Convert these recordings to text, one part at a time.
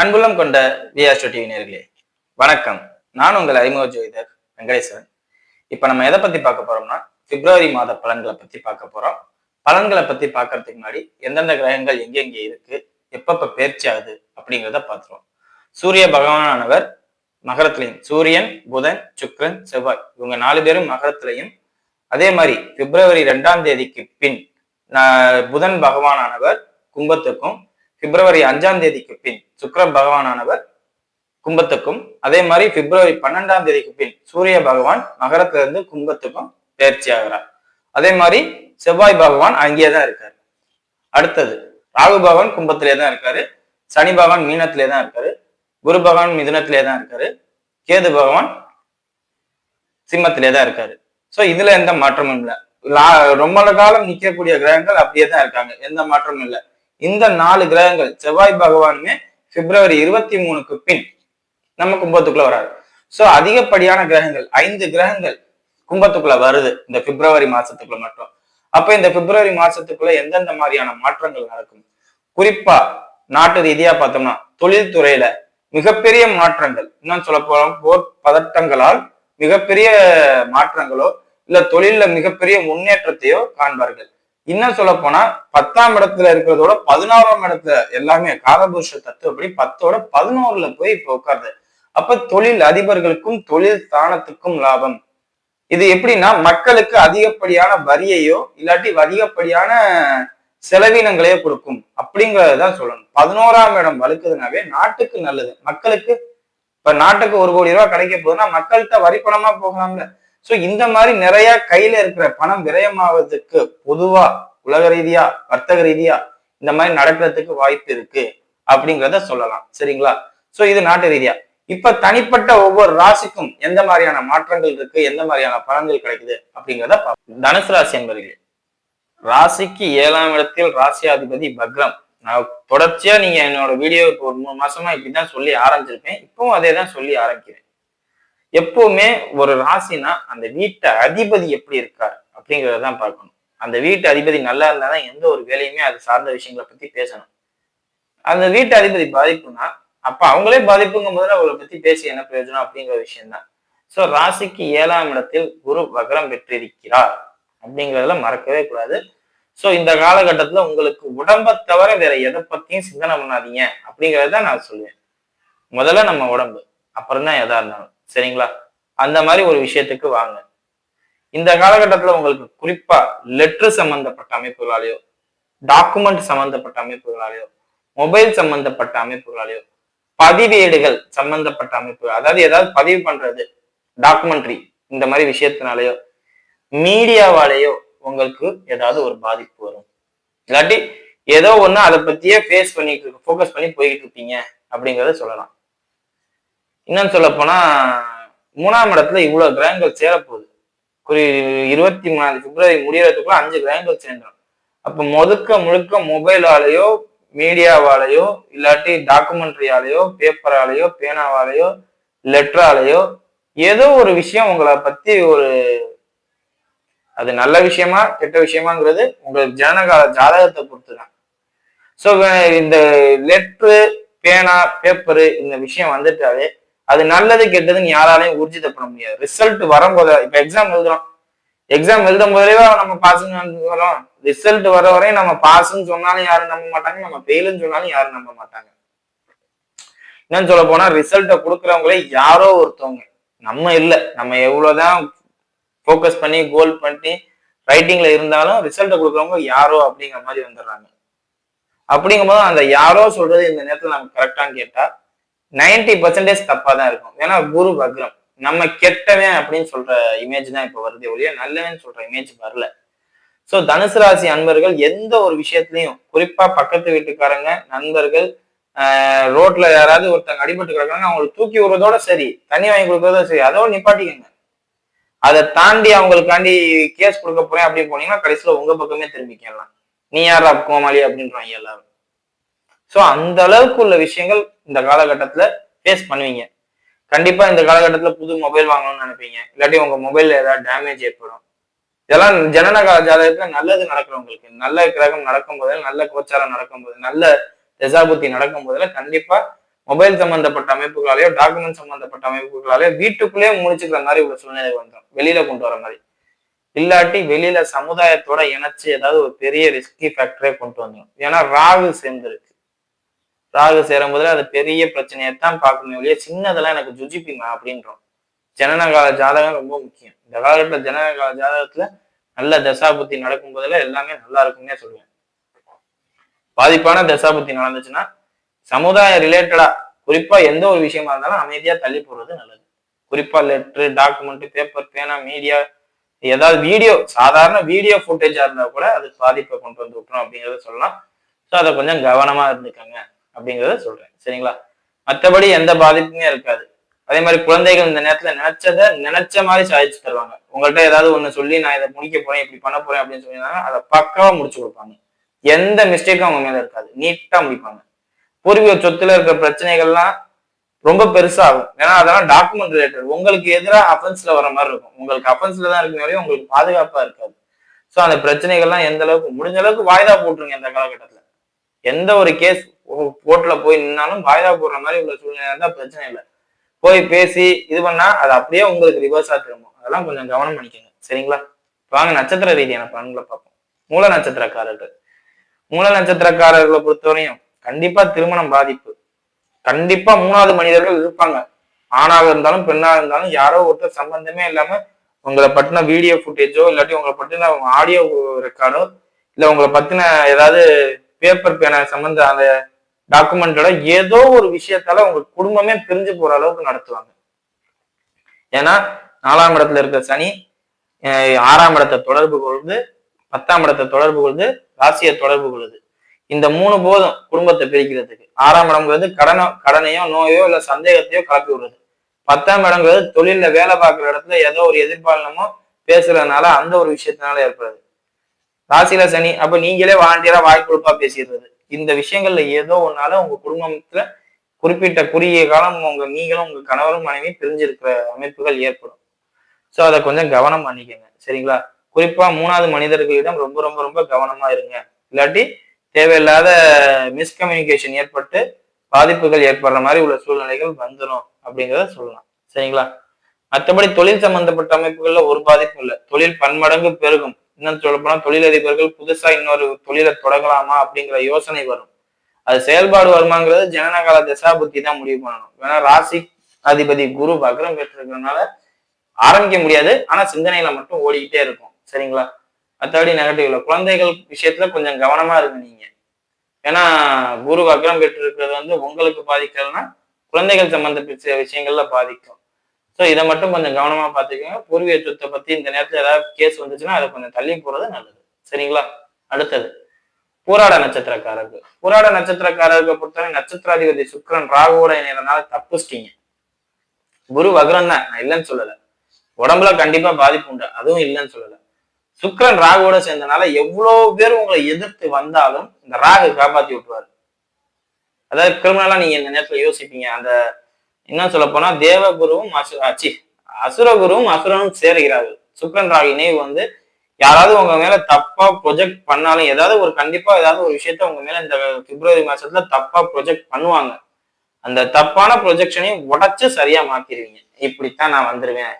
அன்புள்ளம் கொண்ட விஆர்ஸ்டோ டிவி நேர்களே வணக்கம். நான் உங்கள் அறிமுக ஜோதிடர் வெங்கடேஸ்வரன். இப்ப நம்ம எதை பத்தி பார்க்க போறோம்னா பிப்ரவரி மாத பலன்களை பத்தி பார்க்க போறோம். பலன்களை பத்தி பார்க்கறதுக்கு முன்னாடி எந்தெந்த கிரகங்கள் எங்கெங்க இருக்கு எப்பப்ப பேர்ச்சி ஆகுது அப்படிங்கிறத பார்த்துருவோம். சூரிய பகவானானவர் மகரத்திலையும் சூரியன் புதன் சுக்கிரன் செவ்வாய் இவங்க நாலு பேரும் மகரத்திலையும். அதே மாதிரி பிப்ரவரி ரெண்டாம் தேதிக்கு பின் புதன் பகவானானவர் கும்பத்துக்கும் பிப்ரவரி அஞ்சாம் தேதிக்கு பின் சுக்கிர பகவானானவர் கும்பத்துக்கும் அதே மாதிரி பிப்ரவரி பன்னெண்டாம் தேதிக்கு பின் சூரிய பகவான் மகரத்துல இருந்து கும்பத்துக்கும் பயிற்சி ஆகிறார் அதே மாதிரி செவ்வாய் பகவான் அங்கேயே தான் இருக்காரு. அடுத்தது ராகு பகவான் கும்பத்திலே தான் இருக்காரு. சனி பகவான் மீனத்திலே தான் இருக்காரு. குரு பகவான் மிதுனத்திலே தான் இருக்காரு. கேது பகவான் சிம்மத்திலே தான் இருக்காரு. சோ இதுல எந்த மாற்றமும் இல்லை. ரொம்ப காலம் நிற்கக்கூடிய கிரகங்கள் அப்படியே தான் இருக்காங்க. எந்த மாற்றமும் இல்லை. இந்த நாலு கிரகங்கள் செவ்வாய் பகவானுமே பிப்ரவரி இருபத்தி மூணுக்கு பின் நம்ம கும்பத்துக்குள்ள வராது சோ அதிகப்படியான கிரகங்கள் ஐந்து கிரகங்கள் கும்பத்துக்குள்ள வருது. இந்த பிப்ரவரி மாசத்துக்குள்ள மட்டும். அப்ப இந்த பிப்ரவரி மாசத்துக்குள்ள எந்தெந்த மாதிரியான மாற்றங்கள் நடக்கும்? குறிப்பா நாட்டு ரீதியா பார்த்தோம்னா தொழில்துறையில மிகப்பெரிய மாற்றங்கள். இன்னும் சொல்ல போறோம் போர் பதட்டங்களால் மிகப்பெரிய மாற்றங்களோ இல்ல தொழில மிகப்பெரிய முன்னேற்றத்தையோ காண்பார்கள். இன்னும் சொல்ல போனா பத்தாம் இடத்துல இருக்கிறதோட பதினோராம் இடத்துல எல்லாமே காலபுருஷ தத்துவப்படி பத்தோட பதினோருல போய் இப்ப உட்காருது. அப்ப தொழில் அதிபர்களுக்கும் தொழில் ஸ்தானத்துக்கும் லாபம். இது எப்படின்னா மக்களுக்கு அதிகப்படியான வரியையோ இல்லாட்டி அதிகப்படியான செலவினங்களையோ கொடுக்கும். அப்படிங்கறதுதான் சொல்லணும். பதினோராம் இடம் வலுக்குதுனாவே நாட்டுக்கு நல்லது. மக்களுக்கு இப்ப நாட்டுக்கு ஒரு கோடி ரூபாய் கிடைக்க போகுதுன்னா மக்கள்கிட்ட வரி பணமா போகலாம்ல. ஸோ இந்த மாதிரி நிறைய கையில இருக்கிற பணம் விரயமாவதுக்கு பொதுவா உலக ரீதியா வர்த்தக ரீதியா இந்த மாதிரி நடக்கிறதுக்கு வாய்ப்பு இருக்கு அப்படிங்கிறத சொல்லலாம். சரிங்களா? ஸோ இது நாட்டு ரீதியா. இப்ப தனிப்பட்ட ஒவ்வொரு ராசிக்கும் எந்த மாதிரியான மாற்றங்கள் இருக்கு எந்த மாதிரியான பலன்கள் கிடைக்குது அப்படிங்கிறத தனுசு ராசி என்பவர்களே ராசிக்கு ஏழாம் இடத்தில் ராசியாதிபதி பக்ரம். நான் தொடர்ச்சியா நீங்க என்னோட வீடியோ இப்போ ஒரு மூணு மாசமா இப்படிதான் சொல்லி ஆரம்பிச்சிருப்பேன். இப்பவும் அதே தான் சொல்லி ஆரம்பிக்கிறேன். எப்பவுமே ஒரு ராசினா அந்த வீட்டு அதிபதி எப்படி இருக்கார் அப்படிங்கிறதான் பார்க்கணும். அந்த வீட்டு அதிபதி நல்லா இருந்தாதான் எந்த ஒரு வேலையுமே அது சார்ந்த விஷயங்களை பத்தி பேசணும். அந்த வீட்டு அதிபதி பாதிப்புனா அப்ப அவங்களே பாதிப்புங்கும் போது அவங்களை பத்தி பேசி என்ன பிரயோஜனம் அப்படிங்கிற விஷயம்தான். ஸோ ராசிக்கு ஏழாம் இடத்தில் குரு வக்ரம் பெற்றிருக்கிறார் அப்படிங்கிறதுல மறக்கவே கூடாது. ஸோ இந்த காலகட்டத்துல உங்களுக்கு உடம்பை தவிர வேற எதை பத்தியும் சிந்தனை பண்ணாதீங்க அப்படிங்கிறத நான் சொல்லுவேன். முதல்ல நம்ம உடம்பு அப்புறம் தான் எதா இருந்தாலும். சரிங்களா? அந்த மாதிரி ஒரு விஷயத்துக்கு வாங்க. இந்த காலகட்டத்துல உங்களுக்கு குறிப்பா லெட்டர் சம்பந்தப்பட்ட அமைப்புகளாலேயோ டாக்குமெண்ட் சம்பந்தப்பட்ட அமைப்புகளாலேயோ மொபைல் சம்பந்தப்பட்ட அமைப்புகளாலேயோ பதிவேடுகள் சம்பந்தப்பட்ட அமைப்புகள் அதாவது ஏதாவது பதிவு பண்றது டாக்குமெண்ட்ரி இந்த மாதிரி விஷயத்தினாலேயோ மீடியாவாலேயோ உங்களுக்கு ஏதாவது ஒரு பாதிப்பு வரும். இல்லாட்டி ஏதோ ஒண்ணு அதை பத்தியே ஃபேஸ் பண்ணிட்டு ஃபோக்கஸ் பண்ணி போய்கிட்டு இருப்பீங்க அப்படிங்கறத சொல்லலாம். இன்னும் சொல்ல போனா மூணாம் இடத்துல இவ்வளவு கிரகங்கள் சேரப்போகுது. குறி இருபத்தி மூணாம் பிப்ரவரி முடியறதுக்குள்ள அஞ்சு கிரகங்கள் சேர்ந்துடும் அப்ப முழுக்க முழுக்க மொபைலாலேயோ மீடியாவாலேயோ இல்லாட்டி டாக்குமெண்ட்ரியாலேயோ பேப்பராலேயோ பேனாவாலேயோ லெட்டராலேயோ ஏதோ ஒரு விஷயம் உங்களை பத்தி ஒரு அது நல்ல விஷயமா கெட்ட விஷயமாங்கிறது உங்களுக்கு ஜனகால ஜாதகத்தை பொறுத்து தான் ஸோ இந்த லெட்ரு பேனா பேப்பரு இந்த விஷயம் வந்துட்டாலே அது நல்லது கெட்டதுன்னு யாராலையும் ஊர்ஜிதப்பட முடியாது. ரிசல்ட் வரும்போது இப்ப எக்ஸாம் எழுதுறோம். எக்ஸாம் எழுதும் போதே நம்ம பாஸ்ன்னு வரோம் ரிசல்ட் வர வரையும் நம்ம பாஸ்ன்னு சொன்னாலும் யாரும் நம்ப மாட்டாங்க. நம்ம ஃபெயிலுன்னு சொன்னாலும் யாரும் நம்ப மாட்டாங்க. என்னன்னு சொல்ல போனா ரிசல்ட்டை கொடுக்குறவங்களே யாரோ ஒருத்தவங்க. நம்ம இல்லை. நம்ம எவ்வளவுதான் ஃபோக்கஸ் பண்ணி கோல் பண்ணி ரைட்டிங்ல இருந்தாலும் ரிசல்ட்டை கொடுக்குறவங்க யாரோ அப்படிங்கிற மாதிரி வந்துடுறாங்க. அப்படிங்கும்போது அந்த யாரோ சொல்றது இந்த நேரத்தில் நம்ம கரெக்டான்னு கேட்டா நைன்டி பர்சன்டேஜ் தப்பா தான் இருக்கும். ஏன்னா குரு வக்ரம். நம்ம கெட்டவன் அப்படின்னு சொல்ற இமேஜ் தான் இப்ப வருது ஒழிய நல்லவன் சொல்ற இமேஜ் வரல. சோ தனுசு ராசி அன்பர்கள் எந்த ஒரு விஷயத்துலயும் குறிப்பா பக்கத்து வீட்டுக்காரங்க நண்பர்கள் ஆஹ் ரோட்ல யாராவது ஒருத்தங்க அடிபட்டு கிடக்குறாங்க அவங்களுக்கு தூக்கி விடுறதோட சரி தண்ணி வாங்கி கொடுக்கறதோட சரி அதோட நிப்பாட்டிக்கங்க. அதை தாண்டி அவங்களுக்காண்டி கேஸ் கொடுக்க போறேன் அப்படின்னு போனீங்கன்னா கடைசியில உங்க பக்கமே திரும்பிக்கலாம் நீ யாரா கோமாளி அப்படின்றாங்க எல்லாரும். ஸோ அந்த அளவுக்கு உள்ள விஷயங்கள் இந்த காலகட்டத்தில் ஃபேஸ் பண்ணுவீங்க. கண்டிப்பா இந்த காலகட்டத்தில் புது மொபைல் வாங்கணும்னு நினைப்பீங்க. இல்லாட்டி உங்க மொபைல்ல ஏதாவது டேமேஜ் ஏற்படும். இதெல்லாம் ஜனனகால ஜாதகத்துல நல்லது நடக்கிறவங்களுக்கு நல்ல கிரகம் நடக்கும் போது நல்ல கோச்சாரம் நடக்கும் போது நல்ல தசாபுத்தி நடக்கும் போதுல கண்டிப்பா மொபைல் சம்பந்தப்பட்ட அமைப்புகளாலேயோ டாக்குமெண்ட் சம்பந்தப்பட்ட அமைப்புகளாலேயோ வீட்டுக்குள்ளேயே முடிச்சுக்கிற மாதிரி உள்ள சூழ்நிலை வந்துடும் வெளியில கொண்டு வர மாதிரி. இல்லாட்டி வெளியில சமுதாயத்தோட இணைச்சு ஏதாவது ஒரு பெரிய ரிஸ்கி ஃபேக்டரே கொண்டு வந்துடும் ஏன்னா ராகு சேர்ந்துருக்கு. ராகு சேரும் போதுல அது பெரிய பிரச்சனையை தான் பார்க்கணும் இல்லையா சின்னதெல்லாம் எனக்கு ஜுஜிபிமா அப்படின்றோம். ஜனனகால ஜாதகம் ரொம்ப முக்கியம். இந்த காலகட்டத்தில் ஜனனகால ஜாதகத்துல நல்ல தசாபுத்தி நடக்கும் போதுல எல்லாமே நல்லா இருக்கும்னே சொல்லுவேன். பாதிப்பான தசாபுத்தி நடந்துச்சுன்னா சமுதாய ரிலேட்டடா குறிப்பா எந்த ஒரு விஷயமா இருந்தாலும் அமைதியா தள்ளி போடுறது நல்லது. குறிப்பா லெட்ரு டாக்குமெண்ட் பேப்பர் பேனா மீடியா ஏதாவது வீடியோ சாதாரண வீடியோ ஃபுட்டேஜா இருந்தா கூட அது பாதிப்பை கொண்டு வந்து விட்டுரும் அப்படிங்கறத சொல்லலாம். ஸோ அதை கொஞ்சம் கவனமா இருந்துக்கங்க. அப்படிங்கிறத சொல்றேன். சரிங்களா? மற்றபடி எந்த பாதிப்புமே இருக்காது. அதே மாதிரி குழந்தைகள் இந்த நேரத்துல நினைச்சதை நினைச்ச மாதிரி சாதிச்சு தருவாங்க. உங்கள்கிட்ட ஏதாவது ஒண்ணு சொல்லி நான் இதை முடிக்க போறேன் இப்படி பண்ண போறேன் அப்படின்னு சொல்லியிருந்தாங்க அதை பக்காவா முடிச்சு கொடுப்பாங்க. எந்த மிஸ்டேக்கும் அவங்க மேல இருக்காது. நீட்டா முடிப்பாங்க. பூர்வீக சொத்துல இருக்கிற பிரச்சனைகள்லாம் ரொம்ப பெருசாகும். ஏன்னா அதெல்லாம் டாக்குமெண்ட் ரிலேட்டட் உங்களுக்கு எதிராக அஃபென்ஸ்ல வர மாதிரி இருக்கும். உங்களுக்கு அஃபென்ஸ்ல தான் இருக்குமே உங்களுக்கு பாதுகாப்பா இருக்காது. ஸோ அந்த பிரச்சனைகள்லாம் எந்த அளவுக்கு முடிஞ்ச அளவுக்கு வாய்தா போட்டுருங்க இந்த காலகட்டத்துல. எந்த ஒரு கேஸ் கோர்ட்ல போய் நின்னாலும் வாய்தா போடுற மாதிரி உள்ள சூழ்நிலை இருந்தால் பிரச்சனை இல்லை. போய் பேசி இது பண்ணா அது அப்படியே உங்களுக்கு ரிவர்ஸா திரும்பும். அதெல்லாம் கொஞ்சம் கவனம் பண்ணிக்கோங்க. சரிங்களா? வாங்க நட்சத்திர ரீதியான பலன்களை பார்ப்போம். மூல நட்சத்திரக்காரர்கள். மூல நட்சத்திரக்காரர்களை பொறுத்தவரையும் கண்டிப்பா திருமணம் பாதிப்பு. கண்டிப்பா மூணாவது மனிதர்கள் இருப்பாங்க. ஆணாக இருந்தாலும் பெண்ணாக இருந்தாலும் யாரோ ஒருத்தர் சம்பந்தமே இல்லாம உங்களை பத்தின வீடியோ ஃபுட்டேஜோ இல்லாட்டி உங்களை பற்றின ஆடியோ ரெக்கார்டோ இல்ல உங்களை பத்தின ஏதாவது பேப்பர் பேன சம்மந்த அந்த டாக்குமெண்டோட ஏதோ ஒரு விஷயத்தால உங்க குடும்பமே பிரிஞ்சு போற அளவுக்கு நடத்துவாங்க. ஏன்னா நாலாம் இடத்துல இருக்க சனி அஹ் ஆறாம் இடத்தை தொடர்பு கொள்வது பத்தாம் இடத்தை தொடர்பு கொள்வது ராசியை தொடர்பு கொள்ளுது இந்த மூணு போதும் குடும்பத்தை பிரிக்கிறதுக்கு. ஆறாம் இடம்ங்கிறது கடனோ கடனையோ நோயோ இல்ல சந்தேகத்தையோ கலப்பி விடுறது. பத்தாம் இடங்கிறது தொழில்ல வேலை பார்க்குற இடத்துல ஏதோ ஒரு எதிர்பாலனமோ பேசுறதுனால அந்த ஒரு விஷயத்தினால ஏற்படுது. ராசியில சனி அப்ப நீங்களே வாலண்டியரா வாய் கொடுப்பா பேசிடுறது. இந்த விஷயங்கள்ல ஏதோ ஒன்னால உங்க குடும்பத்துல குறிப்பிட்ட குறுகிய காலம் உங்க நீங்களும் உங்க கணவரும் மனைவி பிரிஞ்சிருக்கிற அமைப்புகள் ஏற்படும். ஸோ அதை கொஞ்சம் கவனம் பண்ணிக்கோங்க. சரிங்களா? குறிப்பா மூணாவது மனிதர்களிடம் ரொம்ப ரொம்ப ரொம்ப கவனமா இருங்க. இல்லாட்டி தேவையில்லாத மிஸ்கம்யூனிகேஷன் ஏற்பட்டு பாதிப்புகள் ஏற்படுற மாதிரி உள்ள சூழ்நிலைகள் வந்துடும் அப்படிங்கிறத சொல்லலாம். சரிங்களா? மற்றபடி தொழில் சம்பந்தப்பட்ட அமைப்புகள்ல ஒரு பாதிப்பும் இல்லை. தொழில் பன்மடங்கு பெருகும். இன்னும் சொல்ல போனா தொழிலதிபர்கள் புதுசா இன்னொரு தொழிலை தொடங்கலாமா அப்படிங்கிற யோசனை வரும். அது செயல்பாடு வருமாங்கிறது ஜனனகால தசாபுத்தி தான் முடிவு பண்ணணும். ஏன்னா ராசி அதிபதி குரு வக்ரம் பெற்றிருக்கிறதுனால ஆரம்பிக்க முடியாது. ஆனா சிந்தனையில மட்டும் ஓடிக்கிட்டே இருக்கும். சரிங்களா? மற்றபடி நெகட்டிவ்ல குழந்தைகள் விஷயத்துல கொஞ்சம் கவனமா இருங்க நீங்க. ஏன்னா குரு வக்ரம் பெற்று இருக்கிறது வந்து உங்களுக்கு பாதிக்கலன்னா குழந்தைகள் சம்பந்தப்பட்ட விஷயங்கள்ல பாதிக்கும். ஸோ இதை மட்டும் கொஞ்சம் கவனமாக பார்த்துக்கோங்க. பூர்வீக சொத்தை பற்றி இந்த நேரத்தில் ஏதாவது கேஸ் வந்துச்சுன்னா அதை கொஞ்சம் தள்ளி போகிறது நல்லது. சரிங்களா? அடுத்தது பூராட நட்சத்திரக்காரருக்கு. பூராட நட்சத்திரக்காரருக்கு பொறுத்தவரை நட்சத்திராதிபதி சுக்கரன் ராகுவோட இணையறனால தப்புச்சிட்டீங்க. குரு வக்ரம் தான். நான் இல்லைன்னு சொல்லலை. உடம்புல கண்டிப்பா பாதிப்பு உண்டு. அதுவும் இல்லைன்னு சொல்லலை. சுக்கரன் ராகுவோட சேர்ந்தனால எவ்வளவு பேர் உங்களை எதிர்த்து வந்தாலும் இந்த ராகு காப்பாத்தி விட்டுருவாரு. அதாவது கிரிமினலா நீங்க இந்த நேரத்துல யோசிப்பீங்க. அந்த என்ன சொல்ல போனா தேவகுருவும் அசு அச்சி அசுரகுருவும் அசுரனும் சேருகிறார்கள். சுக்கிரன் ராகு இணைவு வந்து யாராவது உங்க மேல தப்பா ப்ரொஜெக்ட் பண்ணாலும் ஏதாவது ஒரு கண்டிப்பா ஏதாவது ஒரு விஷயத்த உங்க மேல இந்த பிப்ரவரி மாசத்துல தப்பா ப்ரொஜெக்ட் பண்ணுவாங்க. அந்த தப்பான ப்ரொஜெக்ஷனையும் உடச்சு சரியா மாத்திடுவீங்க இப்படித்தான் நான் வந்துருவேன்.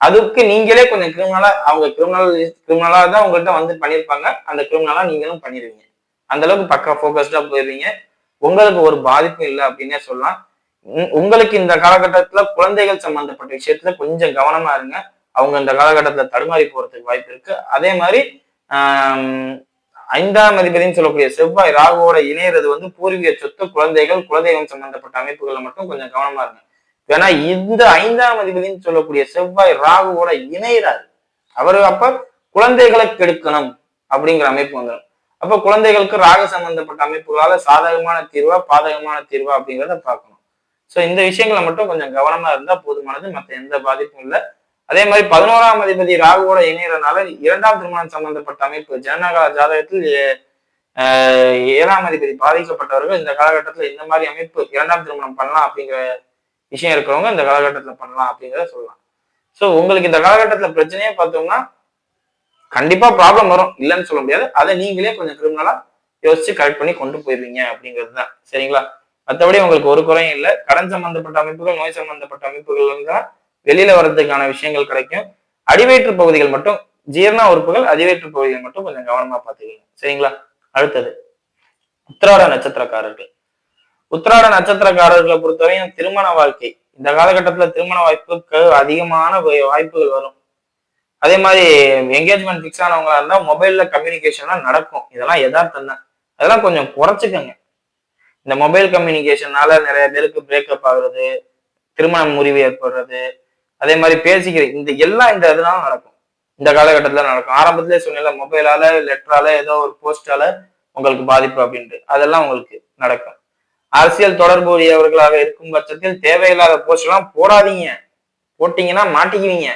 அதுக்கு நீங்களே கொஞ்சம் கிரிமினலா அவங்க கிரிமினல் கிரிமினலா தான் உங்கள்கிட்ட வந்து பண்ணியிருப்பாங்க அந்த கிரிமினலா நீங்களும் பண்ணிடுவீங்க அந்த அளவுக்கு பக்கா ஃபோக்கஸ்டா போயிடுவீங்க உங்களுக்கு ஒரு பாதிப்பும் இல்லை அப்படின்னே சொல்லலாம். உங்களுக்கு இந்த காலகட்டத்துல குழந்தைகள் சம்பந்தப்பட்ட விஷயத்துல கொஞ்சம் கவனமா இருங்க. அவங்க இந்த காலகட்டத்துல தடுமாறி போறதுக்கு வாய்ப்பு இருக்கு. அதே மாதிரி ஆஹ் ஐந்தாம் அதிபதினு சொல்லக்கூடிய செவ்வாய் ராகுவோட இணையறது வந்து பூர்வீக சொத்து குழந்தைகள் குலதெய்வம் சம்பந்தப்பட்ட அமைப்புகள்ல மட்டும் கொஞ்சம் கவனமா இருங்க. ஏன்னா இந்த ஐந்தாம் அதிபதினு சொல்லக்கூடிய செவ்வாய் ராகுவோட இணையிறாரு. அவரு அப்ப குழந்தைகளை கெடுக்கணும் அப்படிங்கிற அமைப்பு வந்துடும் அப்ப குழந்தைகளுக்கு ராகு சம்பந்தப்பட்ட அமைப்புகளால சாதகமான தீர்வா பாதகமான தீர்வா அப்படிங்கிறத பார்க்கணும். ஸோ இந்த விஷயங்களை மட்டும் கொஞ்சம் கவனமா இருந்தா போதுமானது மற்ற எந்த பாதிப்பும் இல்லை. அதே மாதிரி பதினோராம் அதிபதி ராகுவோட இணையறனால இரண்டாம் திருமணம் சம்பந்தப்பட்ட அமைப்பு ஜனநாயக ஜாதகத்தில் ஏழாம் அதிபதி பாதிக்கப்பட்டவர்கள் இந்த காலகட்டத்தில் இந்த மாதிரி அமைப்பு இரண்டாம் திருமணம் பண்ணலாம் அப்படிங்கிற விஷயம் இருக்கிறவங்க இந்த காலகட்டத்தில் பண்ணலாம் அப்படிங்கிறத சொல்லலாம். ஸோ உங்களுக்கு இந்த காலகட்டத்தில் பிரச்சனையே பார்த்தோம்னா கண்டிப்பா ப்ராப்ளம் வரும். இல்லைன்னு சொல்ல முடியாது. அதை நீங்களே கொஞ்சம் கிரிமினலா யோசிச்சு கரெக்ட் பண்ணி கொண்டு போயிருவீங்க அப்படிங்கிறது தான். சரிங்களா? மற்றபடி உங்களுக்கு ஒரு குறையும் இல்லை. கடன் சம்பந்தப்பட்ட அமைப்புகள் நோய் சம்பந்தப்பட்ட அமைப்புகள் தான் வெளியில வர்றதுக்கான விஷயங்கள் கிடைக்கும். அடிவயிற்று பகுதிகள் மட்டும் ஜீரண உறுப்புகள் அதிவேற்று பகுதிகள் மட்டும் கொஞ்சம் கவனமா பார்த்துக்கங்க. சரிங்களா? அடுத்தது உத்திராட நட்சத்திரக்காரர்கள். உத்திராட நட்சத்திரக்காரர்களை பொறுத்தவரையும் திருமண வாழ்க்கை. இந்த காலகட்டத்துல திருமண வாய்ப்புக்கு அதிகமான வாய்ப்புகள் வரும். அதே மாதிரி என்கேஜ்மெண்ட் ஃபிக்ஸ் ஆனவங்களா இருந்தா மொபைல்ல கம்யூனிகேஷன்லாம் நடக்கும். இதெல்லாம் எதார்த்தம் தான். அதெல்லாம் கொஞ்சம் குறைச்சிக்கங்க. இந்த மொபைல் கம்யூனிகேஷனால நிறைய பேருக்கு பிரேக்கப் ஆகுறது திருமணம் முறிவு ஏற்படுறது அதே மாதிரி பேசிக்கிற இந்த எல்லாம் இந்த இதெல்லாம் நடக்கும். இந்த காலகட்டத்தில் நடக்கும். ஆரம்பத்திலே சொன்னேன்ல மொபைலால லெட்டரால ஏதோ ஒரு போஸ்டால உங்களுக்கு பாதிப்பு அப்படின்ட்டு. அதெல்லாம் உங்களுக்கு நடக்கும். அரசியல் தொடர்புடையவர்களாக இருக்கும் பட்சத்தில் தேவையில்லாத போஸ்ட் எல்லாம் போடாதீங்க. போட்டீங்கன்னா மாட்டிக்குவீங்க.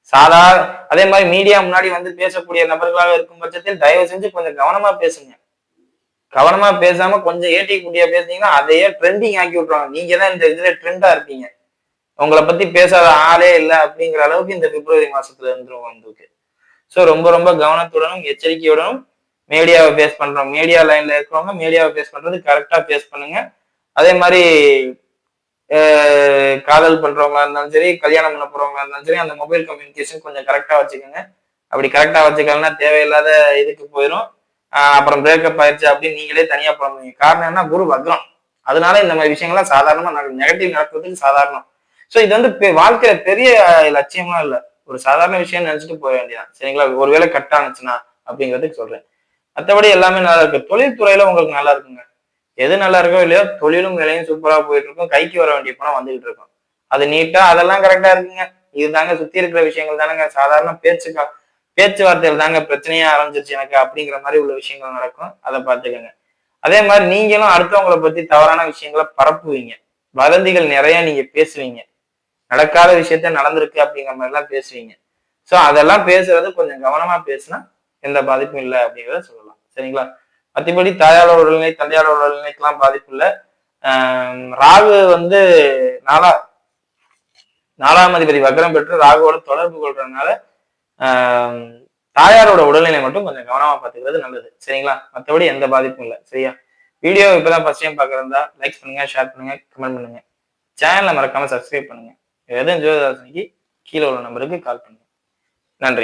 சாதா அதே மாதிரி மீடியா முன்னாடி வந்து பேசக்கூடிய நபர்களாக இருக்கும் பட்சத்தில் தயவு செஞ்சு கொஞ்சம் கவனமா பேசுங்க. கவனமா பேசாம கொஞ்சம் ஏட்டி குட்டியா பேசுனீங்கன்னா அதையே ட்ரெண்டிங் ஆக்கி விட்டுருவாங்க. நீங்க தான் இந்த இதுல ட்ரெண்டா இருப்பீங்க. உங்களை பத்தி பேசாத ஆளே இல்லை அப்படிங்கிற அளவுக்கு இந்த பிப்ரவரி மாசத்துல இருந்துரும் வந்துருக்கு. ஸோ ரொம்ப ரொம்ப கவனத்துடனும் எச்சரிக்கையுடனும் மீடியாவை பேஸ் பண்றோம். மீடியா லைன்ல இருக்கிறவங்க மீடியாவை ஃபேஸ் பண்றது கரெக்டா ஃபேஸ் பண்ணுங்க. அதே மாதிரி காதல் பண்றவங்களா இருந்தாலும் சரி கல்யாணம் பண்ண போறவங்களா இருந்தாலும் சரி அந்த மொபைல் கம்யூனிகேஷன் கொஞ்சம் கரெக்டா வச்சுக்கோங்க. அப்படி கரெக்டா வச்சுக்கலன்னா தேவையில்லாத இதுக்கு போயிடும் அப்புறம் பிரேக்கப் ஆயிடுச்சு அப்படின்னு நீங்களே தனியா பண்ணுவீங்க காரணம் என்ன குரு வக்ரம். அதனால இந்த மாதிரி விஷயங்கள்லாம் சாதாரணமா நெகட்டிவ் நடக்கிறதுக்கு சாதாரணம். ஸோ இது வந்து பெ- வாழ்க்கையில பெரிய லட்சியம்லாம் இல்லை. ஒரு சாதாரண விஷயம் நினைச்சிட்டு போக வேண்டியதான் சரிங்களா? ஒருவேளை கட் ஆனிச்சுன்னா அப்படிங்கிறதுக்கு சொல்றேன். மற்றபடி எல்லாமே நல்லா இருக்கு. தொழில்துறையில உங்களுக்கு நல்லா இருக்குங்க. எது நல்லா இருக்கோ இல்லையோ தொழிலும் வேலையும் சூப்பரா போயிட்டு இருக்கும் கைக்கு வர வேண்டிய பணம் வந்துகிட்டு இருக்கும் அது நீட்டா அதெல்லாம் கரெக்டா இருக்குங்க. இதுதாங்க சுத்தி இருக்கிற விஷயங்கள் தானங்க. சாதாரண பேச்சுக்கா பேச்சுவார்த்தையில் தாங்க பிரச்சனையா ஆரம்பிச்சிருச்சு எனக்கு அப்படிங்கிற மாதிரி உள்ள விஷயங்கள் நடக்கும். அதை பார்த்துக்கோங்க. அதே மாதிரி நீங்களும் அடுத்தவங்களை பத்தி தவறான விஷயங்களை பரப்புவீங்க. வதந்திகள் நிறைய நீங்க பேசுவீங்க. நடக்காத விஷயத்த நடந்திருக்கு அப்படிங்கிற மாதிரி எல்லாம் பேசுவீங்க. சோ அதெல்லாம் பேசுறது கொஞ்சம் கவனமா பேசினா எந்த பாதிப்பும் இல்லை அப்படிங்கிறத சொல்லலாம். சரிங்களா? மற்றபடி தாயாரோட உடல்நிலை தந்தையாரோட உடல்நிலைக்கெல்லாம் பாதிப்பு இல்லை. ஆஹ் ராகு வந்து நாலா நாலாம் அதிபதி வக்ரம் பெற்று ராகுவோட தொடர்பு கொள்றதுனால தாயாரோட உடல்நிலை மட்டும் கொஞ்சம் கவனமா பார்த்துக்கிறது நல்லது. சரிங்களா? மற்றபடி எந்த பாதிப்பும் இல்லை. சரியா? வீடியோ இப்பதான் ஃபர்ஸ்ட் டைம் பார்க்குறதா? லைக் பண்ணுங்க ஷேர் பண்ணுங்க கமெண்ட் பண்ணுங்க. சேனலை மறக்காம சப்ஸ்கிரைப் பண்ணுங்க. எதுவும் ஜோதிதாசனிக்கு கீழே உள்ள நம்பருக்கு கால் பண்ணுங்க. நன்றி.